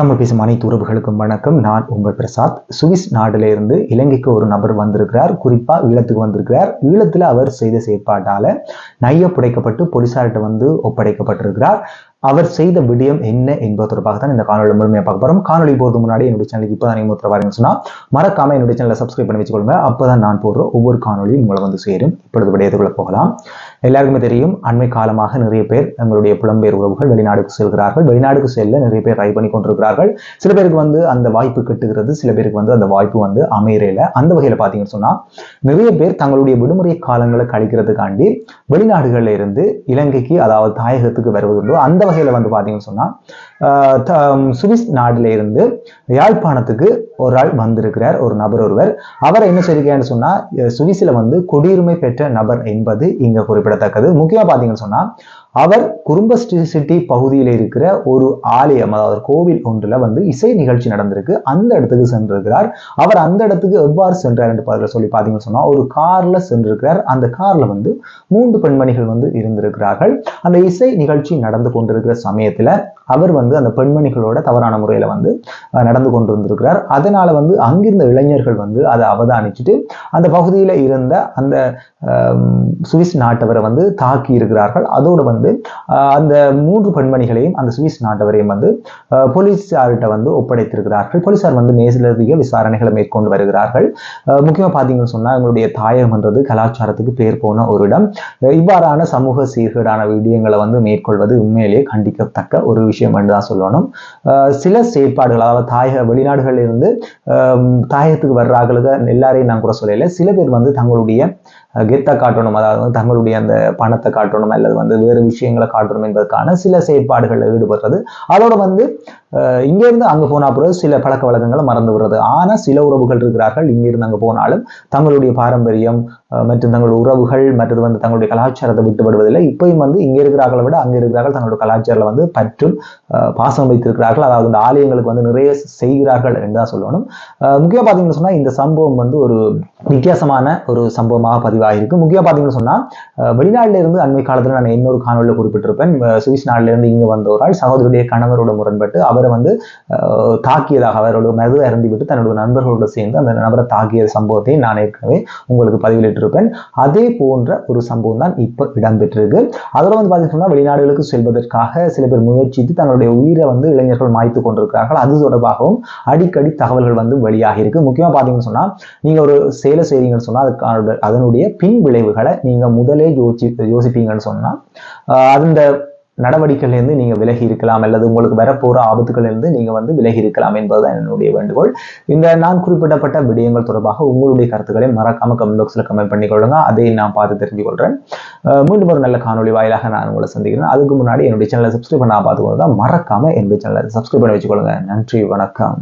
தமிழ் பேசும் அனைத்து உறவுகளுக்கும் வணக்கம். நான் உங்கள் பிரசாத். சுவிஸ் நாட்டிலிருந்து இலங்கைக்கு ஒரு நபர் வந்திருக்கிறார். குறிப்பாக ஈழத்துக்கு வந்திருக்கிறார். ஈழத்தில் அவர் செய்த செயற்பாட்டால் நைய புடைக்கப்பட்டு போலீசார்கிட்ட வந்து ஒப்படைக்கப்பட்டிருக்கிறார். அவர் செய்த விடயம் என்ன என்பது தொடர்பாக தான் இந்த காணொலி முழுமையாக பார்க்க போகிறோம் காணொலி போகிறது முன்னாடி என்னுடைய சேனலுக்கு இப்போ தான் நீங்கள் மூத்திர வரீங்கன்னு மறக்காமல் என்னுடைய சேனலை சப்ஸ்கிரைப் பண்ணி வச்சுக்கொள்ளுங்க. அப்போ தான் நான் போடுற ஒவ்வொரு காணொலியும் உங்களை வந்து சேரும். இப்பொழுது விடயத்துக்குள்ள போகலாம். எல்லாருக்குமே தெரியும் அண்மை காலமாக நிறைய பேர் எங்களுடைய புலம்பெயர் உறவுகள் வெளிநாடுக்கு செல்கிறார்கள். வெளிநாடுக்கு செல்ல நிறைய பேர் ட்ரை பண்ணி கொண்டிருக்கிறார்கள். சில பேருக்கு வந்து அந்த வாய்ப்பு கிட்டுகிறது சில பேருக்கு வந்து அந்த வாய்ப்பு வந்து அமையறையில அந்த வகையில பாத்தீங்கன்னு சொன்னா நிறைய பேர் தங்களுடைய விடுமுறை காலங்களை கழிக்கிறதுக்காண்டி வெளிநாடுகளில் இருந்து இலங்கைக்கு அதாவது தாயகத்துக்கு வருவதுண்டு அந்த வகையில வந்து பாத்தீங்கன்னு சொன்னா ஆஹ் சுவிஸ் நாட்டில இருந்து யாழ்ப்பாணத்துக்கு ஒரு ஆள் வந்திருக்கிறார் ஒரு நபர் ஒருவர். அவர் என்ன செய்யிருக்காருன்னு சொன்னா சுவிஸ்ல வந்து குடியுரிமை பெற்ற நபர் என்பது இங்க குறிப்பிடத்தக்கது. முக்கியமா பாத்தீங்கன்னு சொன்னா அவர் குறும்ப சிட்டி பகுதியில் இருக்கிற ஒரு ஆலயம் அதாவது கோவில் ஒன்றில் வந்து இசை நிகழ்ச்சி நடந்திருக்கு. அந்த இடத்துக்கு சென்றிருக்கிறார். அவர் அந்த இடத்துக்கு எவ்வாறு சென்றார் என்று பதில சொல்லி பார்த்தீங்கன்னு சொன்னால் ஒரு காரில் சென்றிருக்கிறார். அந்த காரில் வந்து மூன்று பெண்மணிகள் வந்து இருந்திருக்கிறார்கள். அந்த இசை நிகழ்ச்சி நடந்து கொண்டிருக்கிற சமயத்தில் அவர் வந்து அந்த பெண்மணிகளோட தவறான முறையில் வந்து நடந்து கொண்டிருந்திருக்கிறார். அதனால வந்து அங்கிருந்த இளைஞர்கள் வந்து அதை அவதானிச்சுட்டு அந்த பகுதியில் இருந்த அந்த சுவிஸ் நாட்டவரை வந்து தாக்கி இருக்கிறார்கள் அதோடு வந்து வந்து அந்த மூன்று பெண்மணிகளையும் அந்த சுவிஸ் நாட்டவரையும் வந்து ஆஹ், வந்து ஒப்படைத்திருக்கிறார்கள். போலீசார் வந்து மேலதிக விசாரணைகளை மேற்கொண்டு வருகிறார்கள். முக்கியமாக பார்த்தீங்கன்னு சொன்னால் எங்களுடைய தாயகம்ன்றது கலாச்சாரத்துக்கு பேர் போன ஒரு இடம். இவ்வாறான சமூக சீர்கேடான விடயங்களை வந்து மேற்கொள்வது உண்மையிலேயே கண்டிக்கத்தக்க ஒரு விஷயம் என்று தான் சொல்லணும். சில செயற்பாடுகள் அதாவது தாயக வெளிநாடுகளிலிருந்து தாயகத்துக்கு வர்றாங்களுக்கு எல்லாரையும் நான் கூட சொல்லல. சில பேர் வந்து தங்களுடைய கெத்தை காட்டணும் அதாவது தங்களுடைய அந்த பணத்தை காட்டணும் அல்லது வந்து வேறு விஷயங்களை காட்டணும் என்பதற்கான சில செயற்பாடுகளில் ஈடுபடுறது. அதோட வந்து இங்கேருந்து அங்கே அங்க போனா பிறகு சில பழக்க வழக்கங்களை மறந்து விடுறது. ஆனால் சில உறவுகள் இருக்கிறார்கள். இங்கிருந்து அங்கே போனாலும் தங்களுடைய பாரம்பரியம் மற்றும் தங்களுடைய உறவுகள் மற்றது வந்து தங்களுடைய கலாச்சாரத்தை விட்டுவிடுவதில்லை இப்பயும் வந்து இங்கே இருக்கிறார்களை விட அங்கே இருக்கிறார்கள். தங்களுடைய கலாச்சாரத்தில் வந்து பற்றும் பாசம் வைத்திருக்கிறார்கள். அதாவது இந்த ஆலயங்களுக்கு வந்து நிறைய செய்கிறார்கள் என்று தான் சொல்லணும். அஹ், பார்த்தீங்கன்னு சொன்னால் இந்த சம்பவம் வந்து ஒரு வித்தியாசமான ஒரு சம்பவமாக பதிவாகிருக்கு முக்கியமா பார்த்தீங்கன்னு சொன்னால் வெளிநாட்டிலிருந்து அண்மை காலத்தில் நான் இன்னொரு காணொலி காணொலியில் குறிப்பிட்டிருப்பேன். சுவிஸ் நாட்டிலிருந்து இருந்து வந்த ஒரு ஆள் சகோதரியுடைய கணவரோட முரண்பட்டு அவரை வந்து தாக்கியதாக அவரோட மது அருந்தி விட்டு தன்னோட நண்பர்களோடு சேர்ந்து அந்த நபரை தாக்கிய சம்பவத்தை நான் ஏற்கனவே உங்களுக்கு பதிவிட்டிருப்பேன் அதே போன்ற ஒரு சம்பவம் தான் இப்போ இடம்பெற்றிருக்கு. அதில் வந்து பார்த்தீங்கன்னா வெளிநாடுகளுக்கு செல்வதற்காக சில பேர் முயற்சித்து தங்களுடைய உயிரை வந்து இளைஞர்கள் மாய்த்து கொண்டிருக்கிறார்கள். அது தொடர்பாகவும் அடிக்கடி தகவல்கள் வந்து வெளியாகி இருக்கு. முக்கியமா பார்த்தீங்கன்னு சொன்னா நீங்க ஒரு செயலை செய்றீங்கன்னு சொன்னா அதுக்கான அதனுடைய பின் விளைவுகளை நீங்க முதலே யோசி யோசிப்பீங்கன்னு சொன்னா அந்த நடவடிக்கையில இருந்து நீங்க விலகி இருக்கலாம் அல்லது உங்களுக்கு வரப்போற ஆபத்துகள் இருந்து நீங்க வந்து விலகி இருக்கலாம் என்பதுதான் என்னுடைய வேண்டுகோள். இந்த நான் குறிப்பிடப்பட்ட விடயங்கள் தொடர்பாக உங்களுடைய கருத்துக்களை மறக்காம கமெண்ட் பாக்ஸ்ல கமெண்ட் பண்ணிக்கொள்ளுங்க. அதை நான் பார்த்து தெரிஞ்சு கொள்றேன் மீண்டும் ஒரு நல்ல காணொளி வாயிலாக நான் உங்களை சந்திக்கிறேன். அதுக்கு முன்னாடி என்னுடைய சேனலை சப்ஸ்கிரைப் பண்ண பார்த்துக்கொண்டு தான் மறக்காம என்னுடைய சேனலை சப்ஸ்கிரைப் பண்ணி வச்சுக்கொள்ளுங்க. நன்றி வணக்கம்.